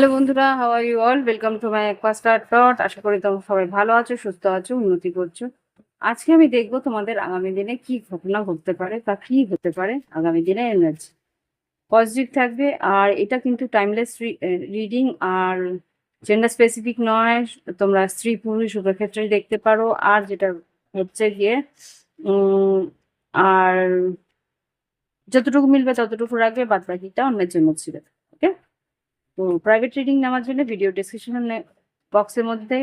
Hello বন্ধুরা how are you all welcome to my একপাস্টার dot আশা করি তোমরা সবাই ভালো আছো, সুস্থ আছো, উন্নতি করছ। আজকে আমি দেখব তোমাদের আগামী দিনে কি ঘটনা ঘটতে পারে বা কি হতে পারে আগামী দিনে এনার্জি। পজিটিভ থাকবে, আর এটা কিন্তু টাইমলেস রিডিং আর জেন্ডার স্পেসিফিক নয়। তোমরা স্ত্রী, পুরুষ, উভয় দেখতে পারো। আর যেটা হচ্ছে গিয়ে আর যতটুকু মিলবে ততটুকু রাখবে বাদ বাকিটা অন্যের জন্য ছিল। প্রাইভেট রিডিং নেওয়ার জন্য ভিডিও ডিসক্রিপশন বক্সের মধ্যে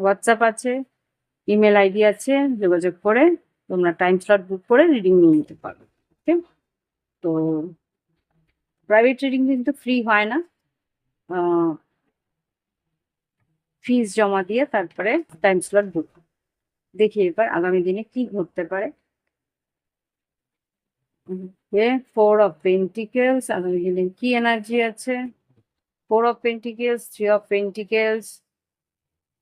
হোয়াটসঅ্যাপ আছে ইমেল আইডি আছে, যোগাযোগ করে তোমরা টাইম স্লট বুক করে রিডিং নিয়ে নিতে পারো ওকে তো প্রাইভেট রিডিং কিন্তু ফ্রি হয় না। ফিস জমা দিয়ে তারপরে টাইম স্লট বুক দেখি এবার আগামী দিনে কি ঘটতে পারে। ফোর অফ পেন্টিকেলস আগামী দিনে কি এনার্জি আছে? Four of pentacles three of pentacles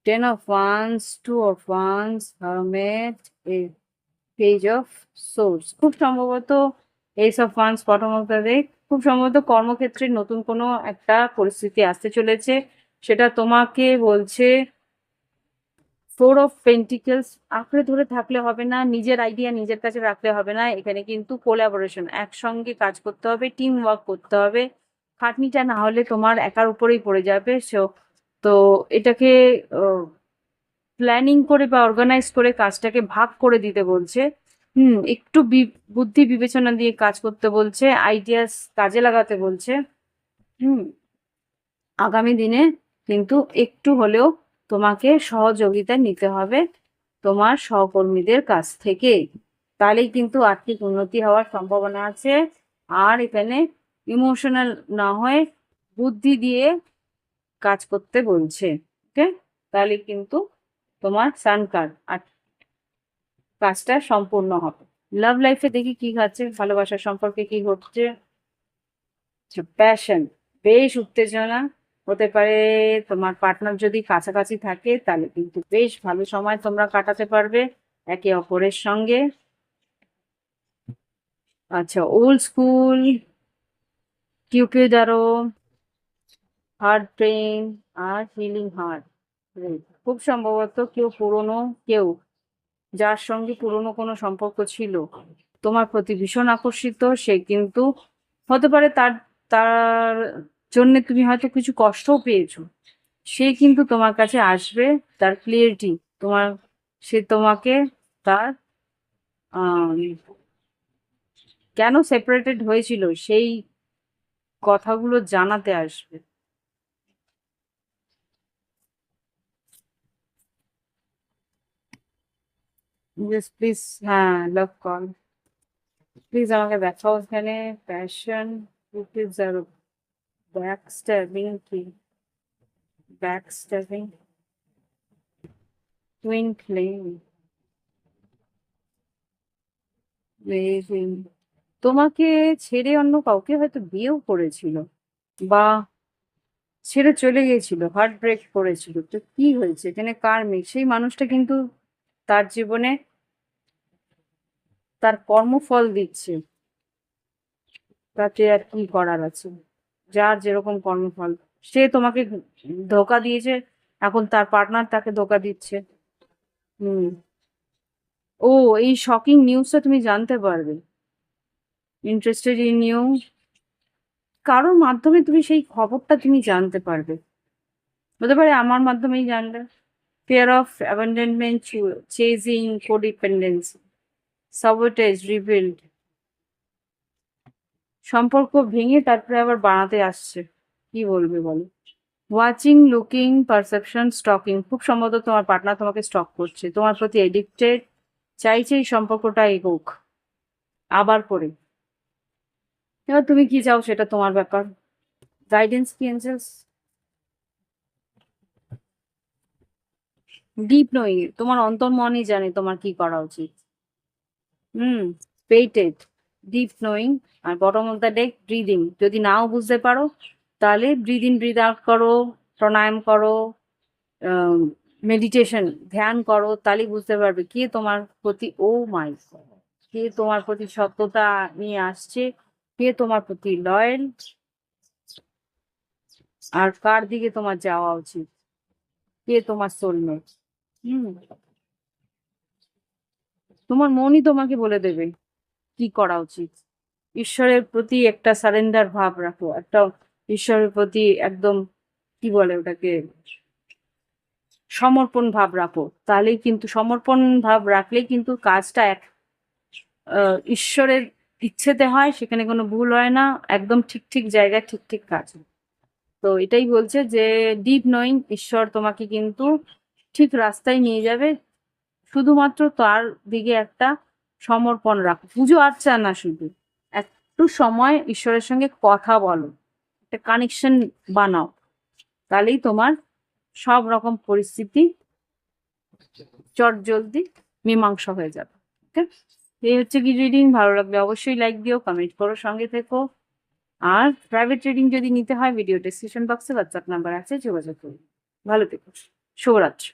ten of wands two of wands a page of swords খুব সম্ভবত ace of wands bottom of খুব সম্ভবত কর্মক্ষেত্রে নতুন কোনো একটা পরিস্থিতি আসতে চলেছে। সেটা তোমাকে বলছে ফোর অফ পেন্টিকেলস আঁকড়ে ধরে থাকলে হবে না, নিজের আইডিয়া নিজের কাছে রাখলে হবে না, এখানে কিন্তু কোলাবোরেশন একসঙ্গে কাজ করতে হবে টিম ওয়ার্ক করতে হবে, খাটনিটা না হলে তোমার একার উপরেই পড়ে যাবে সো তো এটাকে প্ল্যানিং করে বা অর্গানাইজ করে কাজটাকে ভাগ করে দিতে বলছে, হুম, একটু বুদ্ধি বিবেচনা দিয়ে কাজ করতে বলছে আইডিয়াস কাজে লাগাতে বলছে, হুম, আগামী দিনে কিন্তু একটু হলেও তোমাকে সহযোগিতা নিতে হবে তোমার সহকর্মীদের কাছ থেকে তাহলেই কিন্তু আর্থিক উন্নতি হওয়ার সম্ভাবনা আছে। আর এখানে ইমোশনাল না হয়ে বুদ্ধি দিয়ে কাজ করতে বলছে, ওকে? তাহলে কিন্তু তোমার সান কার্ড আর কাজটা সম্পূর্ণ হবে। লাভ লাইফে দেখি কি খাচ্ছে ভালোবাসার সম্পর্কে কি ঘটছে? প্যাশন বেশ উত্তেজনা। হতে পারে, তোমার পার্টনার যদি কাছাকাছি থাকে, তাহলে কিন্তু বেশ ভালো সময় তোমরা কাটাতে পারবে একে অপরের সঙ্গে। আচ্ছা ওল্ড স্কুল কিউকিউডারো হার্ট ব্রেন আর হিলিং হার্ট খুব সম্ভবত কেউ পুরনো, কেউ যার সঙ্গে পুরনো কোনো সম্পর্ক ছিল, তোমার প্রতি ভীষণ আকর্ষিত, সে কিন্তু হতে পারে তার তার জন্য তুমি হয়তো কিছু কষ্টও পেয়েছ। সে কিন্তু তোমার কাছে আসবে, তার ক্লিয়ারিটি তোমার, সে তোমাকে তার কেন সেপারেটেড হয়েছিল সেই কথাগুলো জানাতে আসবে। প্লিজ হ্যাঁ লাভ কল প্লিজ আমাকে দেখাও এখানে প্যাশন প্লিজ স্ট্যাবিং কি ব্যাক স্ট্যাবিং টুইন ফ্লেম তোমাকে ছেড়ে অন্য কাউকে হয়তো বিয়েও করেছিল বা ছেড়ে চলে গিয়েছিল হার্ট ব্রেক করেছিল। তো কি হয়েছে? এখানে কার মেয়ে? সেই মানুষটা কিন্তু তার জীবনে তার কর্মফল দিচ্ছে। তাতে আর কি করার আছে? যার যেরকম কর্মফল। সে তোমাকে ধোকা দিয়েছে, এখন তার পার্টনার তাকে ধোকা দিচ্ছে। হুম। ও, এই শকিং নিউজটা তুমি জানতে পারবে। ইন্টারেস্টেড ইন নিউ কারোর মাধ্যমে তুমি সেই খবরটা তুমি জানতে পারবে। হতে পারে আমার মাধ্যমেই জানলে fear of abandonment chasing codependence sabotage rebuild সম্পর্ক ভেঙে তারপরে আবার বানাতে আসছে। কি বলবে বলো? ওয়াচিং লুকিং পারসেপশন স্টকিং খুব সম্ভবত তোমার পার্টনার তোমাকে স্টক করছে। তোমার প্রতি এডিক্টেড চাইছে এই সম্পর্কটা এগোক। আবার করে। এবার তুমি কি চাও সেটা তোমার ব্যাপার। গাইডেন্স কি এঞ্জেলস ডিপ নোয়িং তোমার অন্তর্মনই জানে তোমার কি করা উচিত। Hmm painted deep knowing R bottom of the deck breathing যদি নাও বুঝতে পারো, তাহলে ব্রিদ ব্রিদ আউট করো, প্রাণায়াম করো মেডিটেশন ধ্যান করো, তাহলেই বুঝতে পারবে কে তোমার প্রতি, ও মাই কে তোমার প্রতি সত্যতা নিয়ে আসছে, কে তোমার প্রতি লয়াল আর কার দিকে তোমার যাওয়া উচিত, কে তোমার সোলমেট হুম। তোমার মনই তোমাকে বলে দেবে। কি করা উচিত ঈশ্বরের প্রতি একটা সারেন্ডার ভাব রাখো, একটা ঈশ্বরের প্রতি একদম, কি বলে ওটাকে, সমর্পণ ভাব রাখো তাহলেই কিন্তু, সমর্পণ ভাব রাখলেই কিন্তু কাজটা এক ঈশ্বরের ইচ্ছেতে হয়, সেখানে কোনো ভুল হয় না, একদম ঠিক ঠিক জায়গায় ঠিক ঠিক কাজ। তো এটাই বলছে যে ডিপ নোয়িং ঈশ্বর তোমাকে কিন্তু ঠিক রাস্তায় নিয়ে যাবে, শুধুমাত্র তার দিকে একটা সমর্পণ রাখো। পুজো আর্চা না শুধু। একটু সময় ঈশ্বরের সঙ্গে কথা বলো। একটা কানেকশন বানাও। তাহলেই তোমার সব রকম পরিস্থিতি চট জলদি মীমাংসা হয়ে যাবে। ওকে এই হচ্ছে কি রিডিং ভালো লাগলে অবশ্যই লাইক দিও কমেন্ট করো, সঙ্গে থেকো। আর প্রাইভেট রিডিং যদি নিতে হয় ভিডিও ডিসক্রিপশন বক্সে হোয়াটসঅ্যাপ নাম্বার আছে, যোগাযোগ করুন ভালো থেকো। শুভরাত্রি।